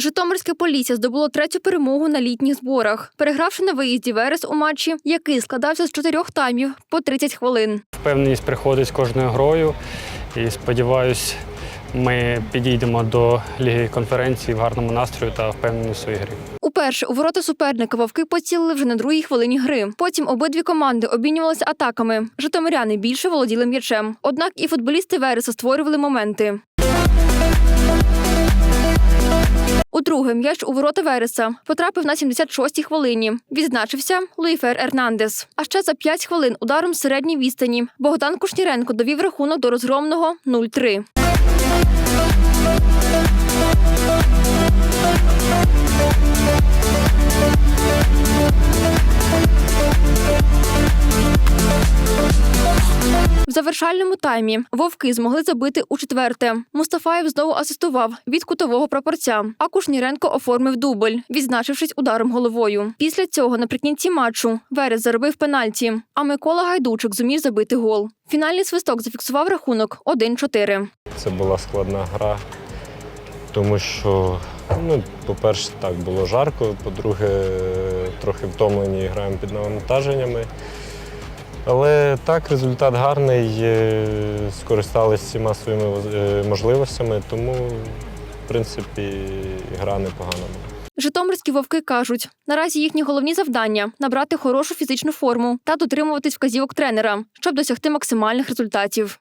Житомирське Полісся здобуло третю перемогу на літніх зборах, перегравши на виїзді Верес у матчі, який складався з чотирьох таймів по 30 хвилин. Впевненість приходить з кожною грою. І сподіваюсь, ми підійдемо до ліги конференції в гарному настрою та впевнені в своїй грі. Уперше у ворота суперника вовки поцілили вже на другій хвилині гри. Потім обидві команди обмінювалися атаками. Житомиряни більше володіли м'ячем. Однак і футболісти Вереса створювали моменти. У друге м'яч у ворота Вереса потрапив на 76-й хвилині. Відзначився Луїфер Ернандес. А ще за 5 хвилин ударом з середньої відстані Богдан Кушніренко довів рахунок до розгромного 0-3. Завершальному таймі вовки змогли забити у четверте. Мустафаєв знову асистував від кутового прапорця, а Кушніренко оформив дубль, відзначившись ударом головою. Після цього наприкінці матчу Верес заробив пенальті, а Микола Гайдучик зумів забити гол. Фінальний свисток зафіксував рахунок 1-4. Це була складна гра, тому що, ну, по-перше, так було жарко, по-друге, трохи втомлені граємо під навантаженнями. Але так, результат гарний, е, скористалися всіма своїми е, можливостями, тому, в принципі, гра непогана була. Житомирські вовки кажуть, наразі їхні головні завдання набрати хорошу фізичну форму та дотримуватись вказівок тренера, щоб досягти максимальних результатів.